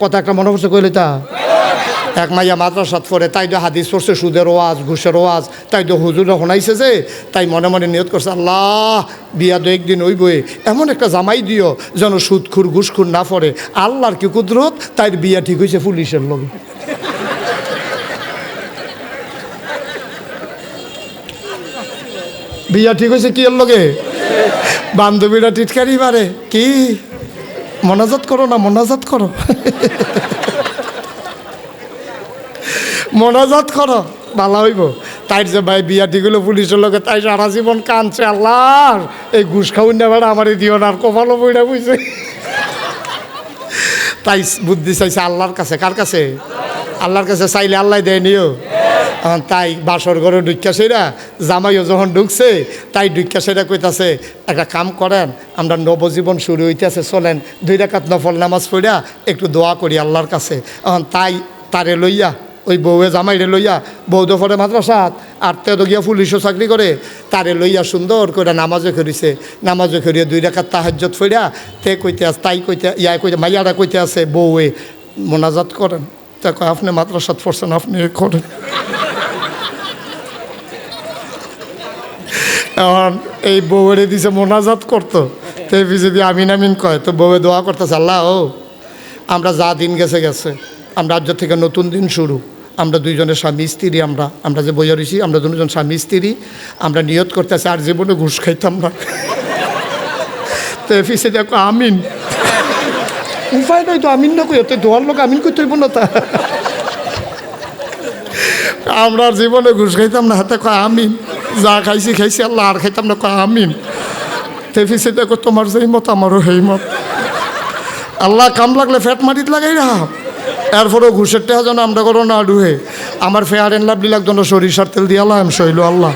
কথা একটা মনে পড়ছে, কইলে তা? এক মাইয়া মাদ্রাসাত পড়ে, তাই তো হাদিস পড়ছে, সুদের ওয়াজ, ঘুষের ওয়াজ, তাই তো হুজুর শোনাইছে যে, তাই মনে মনে নিয়ত করছে, আল্লাহ, বিয়া দু একদিন ওই বই এমন একটা জামাই দিও, যেন সুদখুর, ঘুষখুর না পড়ে। আল্লাহর কি কুদরত? তাই বিয়া ঠিক হয়েছে পুলিশের লগে। বিয়া ঠিক হয়েছে কি এর লগে? বান্ধবীরা টিটকারি মারে। কি? মনাজাত করো না, মনাজাত করো। মনাজাত করো ভালো হইব। তাই যে ভাই বিয়া দিগুলো পুলিশের লোকে তাই সারা জীবন কানছে আল্লাহ এই ঘুষ খাউন না বেড়া আমার দিও না, আর কপালও বইটা বুঝছে তাই বুদ্ধি চাইছে আল্লাহর কাছে, কার কাছে? আল্লাহর কাছে চাইলে আল্লাহ দেয় নিও। তাই বাসর ঘরে ঢুকিয়া সেরা, জামাইও যখন ঢুকছে, তাই ঢুকিয়া সেরা কইতাছে, একটা কাম করেন, আমরা নবজীবন শুরু হইতেছে, চলেন, দুই রাকাত নফল নামাজ পড়িয়া একটু দোয়া করি আল্লাহর কাছে। তাই তারে লইয়া, ওই বউয়ে জামাইরে লইয়া বউ দফরে মাদ্রাসাত, আর তে গিয়া পুলিশও চাকরি করে, তারে লইয়া সুন্দর করে নামাজে করিছে। নামাজে করিয়া দুই রাখার তাহাজ্জত ফইরা তে কইতে আস তাই কইতে ইয়া কইতে মাইয়ারা কইতে আছে, বউয়ে, মোনাজাত করেন। তা আপনি মাদ্রাসাত পড়ছেন, আপনি করেন। এখন এই বউরে দিছে মোনাজাত করতো। তো যদি আমিন আমিন কয়, তো বউয়ে দোয়া করতেছে, আল্লাহ, ও, আমরা যা দিন গেছে গেছে। আমরা আজ থেকে নতুন দিন শুরু। আমরা দুইজনের স্বামী, স্ত্রী আমরা। আমরা যে বইয়া রয়েছি আমরা দুজন স্বামী, স্ত্রী। আমরা নিয়ত করতেছি, আর জীবনে ঘুষ খাইতাম না। তো এফিসে দেখো, আমিন। উপায় নয় তো, আমিন না কই তো দোয়ার লোক আমিন করতে হইব না তা। আমরা জীবনে ঘুষ খাইতাম না হাতে কয় আমিন। যা খাইছি খাইছি, আল্লাহ আর খাইতাম না আমিন। তেফিসে দেখো তোমার যেই মত আমারও সেই মত আল্লাহ কাম লাগলে ফ্যাট মাটিত লাগাই রাখ। এরপরেও ঘুষের টেহা যেন আমরা করো না ডুহে আমার ফেয়ার এন লাভলি লাগতো না, সরিষার তেল দিয়ে আল্লাহ আমি সইল আল্লাহ।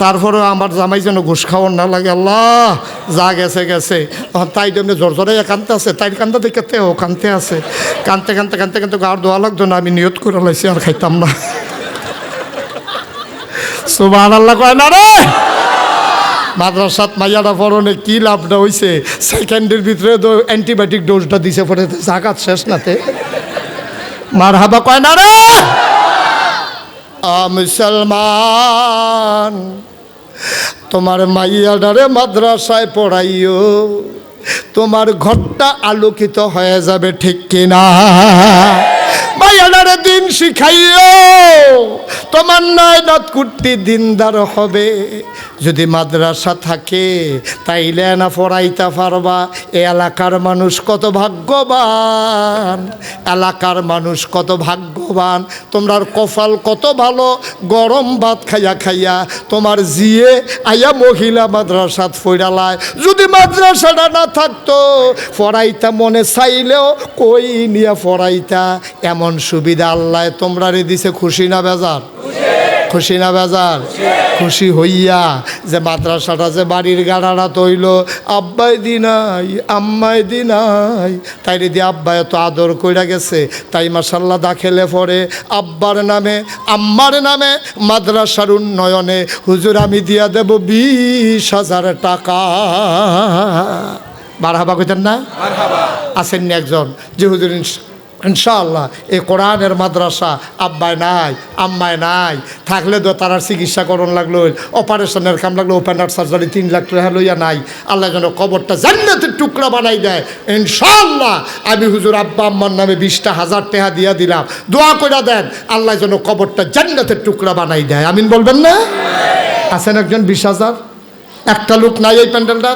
তারপরেও আমার জামাই যেন ঘুষ খাওয়ার না লাগে, আল্লাহ। যা গেছে গেছে। তাই জন্য জোর জোরে কানতে আছে তাই কান্দা দেখে তেও কানতে আছে। কানতে কানতে কানতে কানতে গার দোয়া লাগতো না, আমি নিয়ত করে লাইছি, আর খাইতাম না। সুবাহ আল্লাহ কয় না রে? মাদ্রাসাত মাইয়াটা পরনে কি লাভটা হইছে? সেকেন্ডের ভিতরে তো অ্যান্টিবায়োটিক ডোজটা দিছে পরে জাগাত শেষ নাতে মার হাবা কয় না রে? মুসলমান তোমার মাইয়াডারে মাদ্রাসায় পড়াইও তোমার ঘরটা আলোকিত হয়ে যাবে ঠিক কিনা? দিন শিখাইও। তোমার নয় নাত কুর্তি দিনদার হবে। যদি মাদ্রাসা থাকে, তাইলে না পড়াইতে পারবা। এ এলাকার মানুষ কত ভাগ্যবান। এলাকার মানুষ কত ভাগ্যবান। তোমরার কপাল কত ভালো। গরম ভাত খাইয়া খাইয়া তোমার জিয়ে আইয়া মহিলা মাদ্রাসাত ফইরালায় যদি মাদ্রাসাটা না থাকতো, পড়াইতা মনে চাইলেও কই নিয়ে পড়াইতা? এমন সুবিধা আল্লাহ তোমরা রে দিছে খুশি না বেজার? খুশি না বেজার? খুশি হইয়া যে মাদ্রাসাটা যে বাড়ির গাড়াটা তৈল আব্বাই দিনাই আম্মাই দিনাই তাই রে আব্বাই এত আদর কইরা গেছে। তাই মাসাল্লাহ দাখেলে পড়ে আব্বার নামে আম্মার নামে মাদ্রাসার উন্নয়নে হুজুর আমি দিয়া দেব বিশ হাজার টাকা। বারহাবা কইতেন না? আসেননি একজন। যে হুজুর ইনশাআল্লাহ এই কোরআনের মাদ্রাসা আব্বায় নাই আম্মায় নাই থাকলে তো তারা চিকিৎসা করণ লাগল অপারেশনের কাম লাগল ওপেন হার্ট সার্জারি তিন লাখ টাকা লইয়া নাই আল্লাহ যেন কবরটা জান্নাতের টুকরা বানাই দেয় ইনশাআল্লাহ। আমি হুজুর আব্বা আম্মার নামে বিশটা হাজার টাকা দিয়া দিলাম দোয়া করে দেন আল্লাহ যেন কবরটা জান্নাতের টুকরা বানাই দেয় আমিন বলবেন না? আছেন একজন বিশ হাজার? একটা লোক নাই এই প্যান্ডেলটা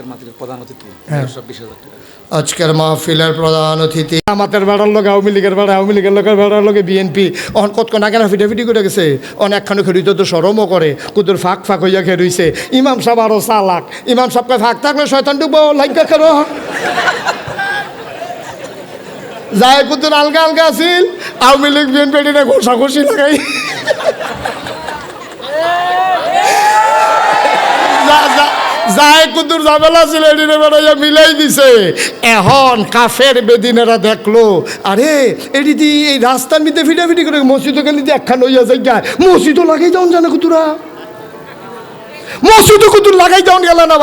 আজকের মাহফিলের আজকের মাহফিলের প্রধান অতিথি সব বিশ হাজার টাকা। আজকের মাহফিলের প্রধান অতিথি। আমাদের বেড়ার লোক আওয়ামী লীগের বেড়া আওয়ামী লীগের লোকের বেড়ার লোকে বিএনপি। অন কত না কেন ফিটাফিটি করে গেছে। অনেকখানে খেরিত তো সরমও করে। কুতুর ফাঁক ফাঁক হইয়া খেরইছে ইমাম সাহেব আরও চালাক। ইমাম সাহেবকে ফাঁক থাকলে শয়তান ডুবো লাইকা খেরো যায় কুতুর আলগা আলগা আছিল। আওয়ামী লীগ বিএনপি এটা ঘোষা ঘষি লাগাই। যায় কুদুর ঝামেলা ছিল এটিরে বেড়াইয়া মিলাই দিছে। এখন কাফের বেদিনেরা দেখল, আরে, এটি দি এই রাস্তার মধ্যে ফিটাফিটি করে মসজিদ গেলে একখান হইয়া যাই মসজিদও লাগাই যাও জানে কুতুরা। মসজিদে কুতুর লাগাই যাওন গেল না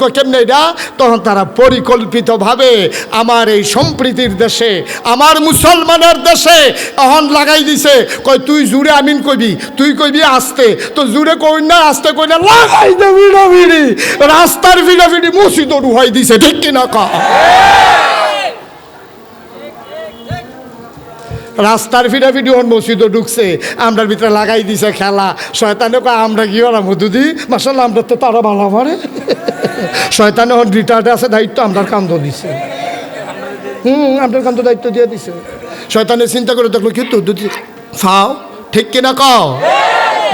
কই কেমনে এটা? তখন তারা পরিকল্পিতভাবে আমার এই সম্প্রীতির দেশে, আমার মুসলমানের দেশে এখন লাগাই দিছে। কই তুই জুড়ে আমিন কবি তুই কবি আস্তে। তো জুড়ে কই না, আস্তে কই না, লাগাই দে ভিড়া ভিড়ি রাস্তার ভিড়া ভিড়ি মসজিদ উহাই দিছে, ঠিক কিনা কা রাস্তার ফিরি ওর মসজিদও ঢুকছে। আমরার ভিতরে লাগাই দিছে খেলা। শয়তানে কয়, আমরা কি ওরা মধুদি? মাসাল্লাহ আমরা তো তারা ভালো পারে শয়তানে ওর রিটার্ডে আছে, দায়িত্ব আমরার কান্দ দিছে। হুম আপনার কান্দ দায়িত্ব দিয়ে দিছে। শয়তানে চিন্তা করে দেখল, কি তো দুদি ফাও ঠিক কিনা কও?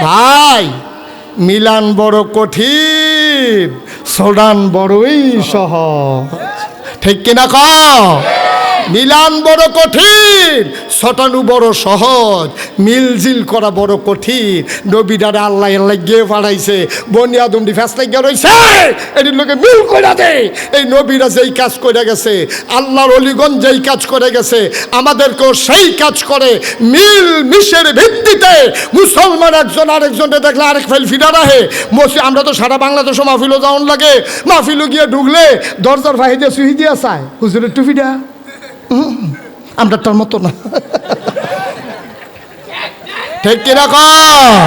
ভাই, মিলান বড় কঠিন, সোডান বড়ই সহজ। ঠিক কিনা কও? মিলান বড় কঠিন, ছটানু বড় সহজ মিলজিল করা বড় কঠিন। নবীডারে আল্লাহ আল্লাহ গিয়ে পাঠাইছে বনিয়া দমডি ফ্যাসলাই গিয়ে রয়েছে এটির লোকে মিল করে দে। এই নবীরা যেই কাজ করে গেছে, আল্লাহর অলিগঞ্জ যেই কাজ করে গেছে, আমাদেরকেও সেই কাজ করে। মিল মিশের ভিত্তিতে মুসলমান একজন আরেকজনকে দেখলে আরেক ফাইল ফিরা রাহে। মসি আমরা তো সারা বাংলাদেশে মাহফিলও যাওয়ান লাগে। মাহফিলও গিয়ে ঢুকলে দরজার বাহিরে সুহি দিয়া চায়। হুজুরের টুপিটা আমরা তার মতো না। ঠিক কীরকম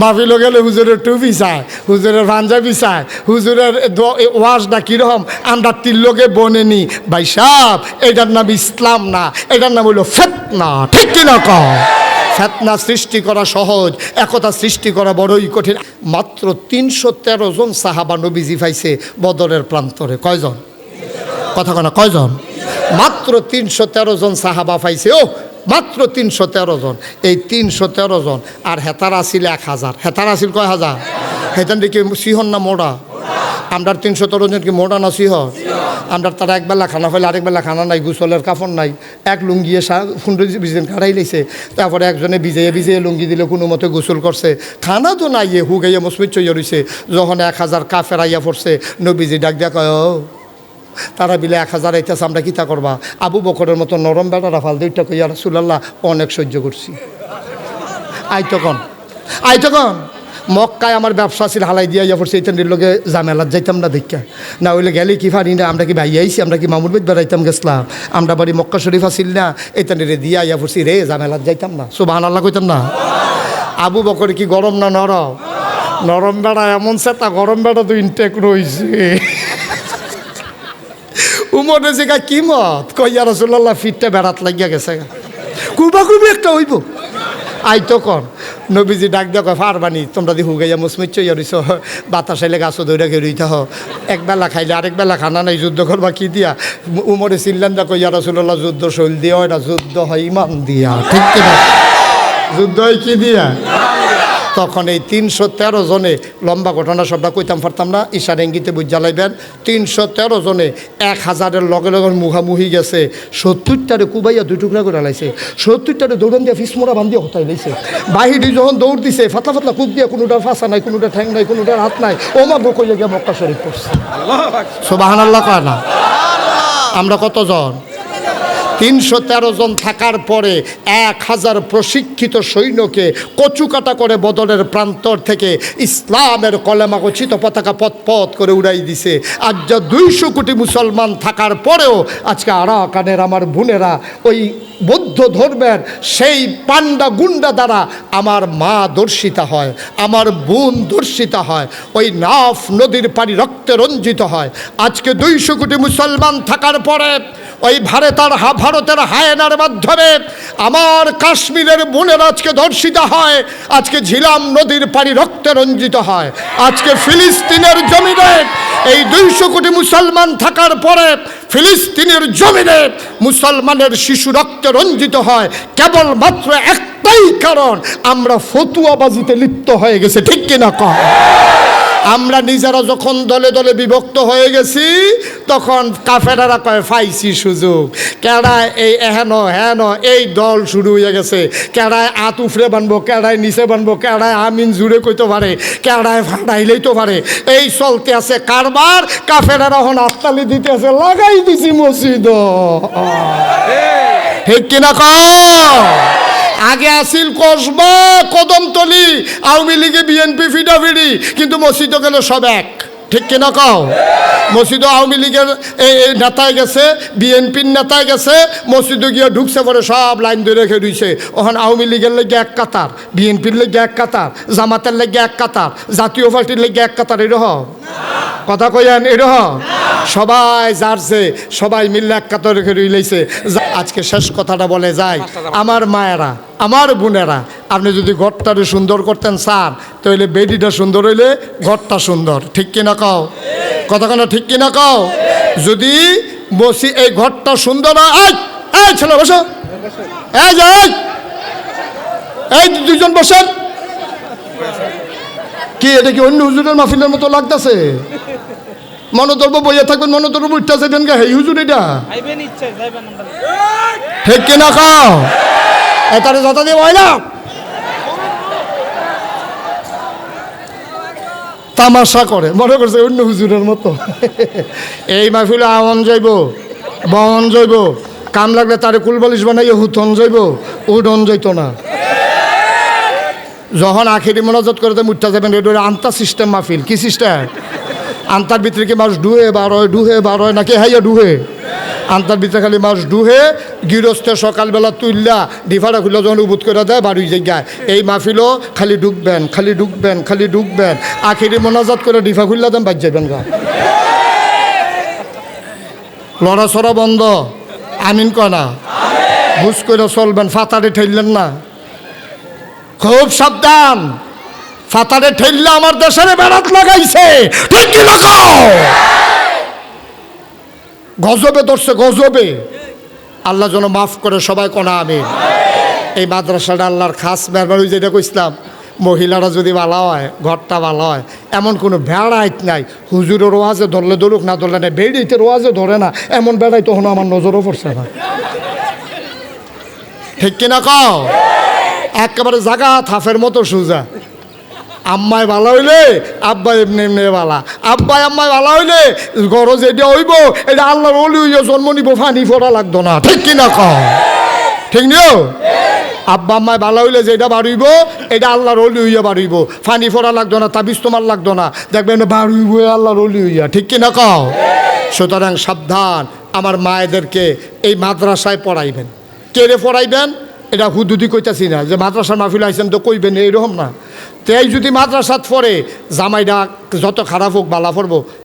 মাহফিল গেলে হুজুরের টুপি চায়, হুজুরের পাঞ্জাবি চায়, হুজুরের ওয়াজটা কীরকম, আমরা তিন লোকে বনেনি ভাই সাহ এটার নাম ইসলাম না, এটার নাম হলো ফেতনা। ঠিক কীরকম ফেতনা সৃষ্টি করা সহজ, একতা সৃষ্টি করা বড়ই কঠিন। মাত্র তিনশো তেরো জন সাহাবা নবীজি পাইছে বদরের প্রান্তরে। কয়জন? কথা কনা কয়জন? মাত্র তিনশো তেরো জন সাহাবা পাইছে ও মাত্র তিনশো তেরো জন। এই তিনশো তেরো জন আর হেতার আসিল এক হাজার। হেতার আসিল কয় হাজার? হেতান কি সিহন না মোড়া? আমরা তিনশো তেরো জন কি মোড়া না সিহর আমরা তারা একবেলা খানা ফেলে আরেকবেলা খানা নাই গুসলের কাফন নাই। এক লুঙ্গিয়ে সা ফুন্ড বিজেন কাড়াই লাইছে তারপরে একজনে ভিজাইয়ে ভিজাইয়ে লুঙ্গি দিলে কোনো মতে গোসল করছে। খানা তো নাই ইয়ে হুগাইয়া মসমিত চইয়া রইছে। যখন এক হাজার কাফের আইয়া পড়ছে নবীজি ডাক "ও, তারা বিলে, এক হাজার আইতেছে, আমরা কিতা করবা? আবু বকরের মতো নরম বেটারা ফাল দুইটা কইয়া, রাসুলাল্লাহ, অনেক সহ্য করছি। আই তখন আই তখন মক্কায় আমার ব্যবসা ছিল, হালাই দিয়া ইয়া পড়ছে এইটার লোকে জামেলার যাইতাম না দেখা না হইলে গেলে কি ফারি না, আমরা কি ভাই আইছি, আমরা কি মামুর বেদ বেড়াইতাম গেছিলাম আমরা বাড়ি মক্কা শরীফ আসিল না এইটার রে দিয়া ইয়া পড়ছি, রে জামেলার যাইতাম না। সুবাহান আল্লাহ কইতাম না। আবু বকর কি গরম না নরম? নরম বেড়া এমন সেটা, গরম বেড়া তো ইনটেক রয়েছে উমরে জিগা কি মত? কইয়া রসুল্লাহ ফিটটা বেড়াত লাগিয়া গেছে। কুবা কুবি একটা হইব। আই তো কর নবীজি ডাক দেখ ফারবানি তোমরা দি হুগাইয়া মুসমিচ্ছ ইয়রিস বাতাস আইলে গাছ দৌড়া কে রইতে। হ এক বেলা খাইলে আরেক বেলা খানা নাই, যুদ্ধ করবা কি দিয়া? উমরে চিল্লান দেখো ইয়া রসুল্লাহ যুদ্ধ শৈল দিয়া এটা যুদ্ধ হয় ইমান দিয়া। ঠিক কিনা? যুদ্ধ হয় কি দিয়া? তখন এই তিনশো তেরো জনে লম্বা ঘটনা সবটা কইতাম পারতাম না ঈশার ইঙ্গিতে বুঝ জ্বালাইবেন তিনশো তেরো জনে এক হাজারের লগে লগে মুখামুখি গেছে সত্তরটারে কুবাইয়া দুই টুকরা করে লাইছে সত্তরটারে দৌড়ান দিয়ে ফিসমোড়া বান্ধিয়ে হতাই লাইছে। বাহিরে যখন দৌড় দিছে ফাতলা ফাতলা কুদ দিয়ে কোনোটার ফাঁসা নাই কোনোটা ঠ্যাং নাই কোনোটার হাত নাই ও মা বকইয়া গিয়ে মক্কা শরীফ পড়ছে। সোবাহান আল্লাহ কয় না? আমরা কতজন? তিনশো তেরো জন থাকার পরে এক হাজার প্রশিক্ষিত সৈন্যকে কচুকাটা করে বদলের প্রান্তর থেকে ইসলামের কলেমা গচ্ছিত পতাকা পথ করে উড়াই দিছে। আজ যা দুইশো কোটি মুসলমান থাকার পরেও আজকে আরাকানের আমার বোনেরা ওই বৌদ্ধ ধর্মের সেই পান্ডা গুন্ডা দ্বারা আমার মা দর্শিতা হয়, আমার বোন দর্শিতা হয়, ওই নাফ নদীর পানি রক্তে রঞ্জিত হয়। আজকে দুইশো কোটি মুসলমান থাকার পরে ওই ভারতের হা, ভারতের হায়নার মাধ্যমে আমার কাশ্মীরের বোনের আজকে ধর্ষিত হয়, আজকে ঝিলাম নদীর পানি রক্তে রঞ্জিত হয়। আজকে ফিলিস্তিনের জমিনে এই দুইশো কোটি মুসলমান থাকার পরে ফিলিস্তিনের জমিনে মুসলমানের শিশু রক্তে রঞ্জিত হয়, কেবলমাত্র একটাই কারণ, আমরা ফতুয়াবাজিতে লিপ্ত হয়ে গেছে, ঠিক কিনা কম আমরা নিজেরা যখন দলে দলে বিভক্ত হয়ে গেছি, তখন কাফেরারা কয় ফাইছি সুযোগ। কেডায় এই এহেন, হেন, এই দল শুরু হয়ে গেছে। কেডায় আত উফরে বানবো, কেডায় নিচে বানবো, কেডায় আমিন জুড়ে কইতে পারে, কেডায় ফাটাইলেই তো পারে। এই চলতে আছে কারবার, কাফেরারা হন আত্মালি দিতে আছে, লাগাই দিছি মসজিদ। ঠিক কিনা কম আগে আসিল কসবা কদমতলি আওয়ামী লীগে বিএনপি ফিডাফিডি কিন্তু মসজিদ গেলে সব এক। ঠিক কিনা কও? মসজিদ আওয়ামী লীগের নেতায় গেছে, বিএনপির নেতায় গেছে মসজিদে গিয়ে ঢুকছে, পরে সব লাইন ধরে রেখে রইছে ওখান আওয়ামী লীগের লেগে এক কাতার, বিএনপির লেগে এক কাতার, জামাতের লেগে এক কাতার, জাতীয় পার্টির লেগে এক কাতার এরকম কথা কইয়ান এরকম সবাই যারছে সবাই মিললে এক কাতার রেখে রইলেছে আজকে শেষ কথাটা বলে যায় আমার মায়েরা আমার বোনেরা আপনি যদি ঘরটারে সুন্দর করতেন স্যার তাহলে বেডিটা সুন্দর হইলে ঘরটা সুন্দর। ঠিক কিনা কও? কতক্ষণ ঠিক কিনা কও? যদি বসি এই ঘরটা সুন্দর হয় এই, ছেলে বসো। এই এই। দুজন বসেন। কি এটা কি অন্য হুজুরের মাহফিলের মতো লাগতেছে? মনোদর্ব বইয়া থাকবেন মনোদর্ব উঠতে যাবেন গা হেই হুজুর এটা। যাইবেন ঠিক কিনা খাও? এটারে যত দিয়ে হয় না। তামাশা করে মনে করছে অন্য হুজুরের মতো। এই মাহফিলে আমন যাইব বহন যাইব কাম লাগলে তারে কুলবালিশ বানাইয়ে হুতন যাইব উডন যাইত না। যখন আখেরি মনোজত করতে মুঠটা যাবেন এটা আন্তা সিস্টেম মাহফিল কি সিস্টেম? আন্তার ভিতরে কি মাছ ডুহে বার হয় ডুহে বার হয় নাকি হাইয়া ডুহে আন্তার ভিতরে খালি মাছ ডুহে গৃহস্থে সকালবেলা তুললা ডিফাটা খুলে যখন উবুত করে দেয়, বাড়ি জায়গায় এই মাহফিলও খালি ঢুকবেন খালি ঢুকবেন খালি ঢুকবেন আখেরি মনোজাত করে ডিফা খুললা দেন বাজ যাবেন গা। লড়াছড়া বন্ধ। আমিন কনা বুঝ করে চলবেন, ফাতারে ঠেললেন না। খুব সাবধান। ফাতারে ঠেললে আমার দেশের বেড়াত লাগাইছে। ঠিক লাগাও গজবে ধরছে, গজবে। আল্লাহ যেন মাফ করে সবাই কোনা আমি এই মাদ্রাসাটা আল্লাহর খাস মেহরবানি যেটা কইছিলাম, মহিলারা যদি ভালো হয়, ঘরটা ভালো হয়, এমন কোনো বেড়াইত নাই। হুজুরের ওয়াজে ধরলে ধরুক, না ধরলে না বেড়িতে ওয়াজে ধরে না, এমন বেড়াই তখন আমার নজরও পড়ছে না। ঠিক কিনা কও? একেবারে জাগা থাফের মতো সোজা। আম্মাই ভালো হইলে আব্বাই এমনি এমনি ভালা আব্বাই আম্মাই ভালো হইলে গরজ এটা হইব, এটা আল্লাহর অলি হইয়া জন্ম নিব, ফানি ফোড়া লাগতো না। ঠিক কিনা কও? ঠিক নিও? আব্বা আম্মাই ভালো হইলে যেটা বাড়িব, এটা আল্লাহর অলি হইয়া বাড়িব। ফানি ফোড়া লাগতো না, তাবিজ তোমার লাগতো না। দেখবেন বাড়িব আল্লাহর অলি হইয়া। ঠিক কিনা কও? সুতরাং সাবধান, আমার মায়েদেরকে এই মাদ্রাসায় পড়াইবেন। কেড়ে পড়াইবেন? এটা হুদুদি কইতাছি না, যে মাদ্রাসার মাহফিল আইসেন তো কইবেন এইরকম না। তাই যদি মাদ্রাসাত পড়ে, জামাইডা যত খারাপ হোক, বালা পড়ব।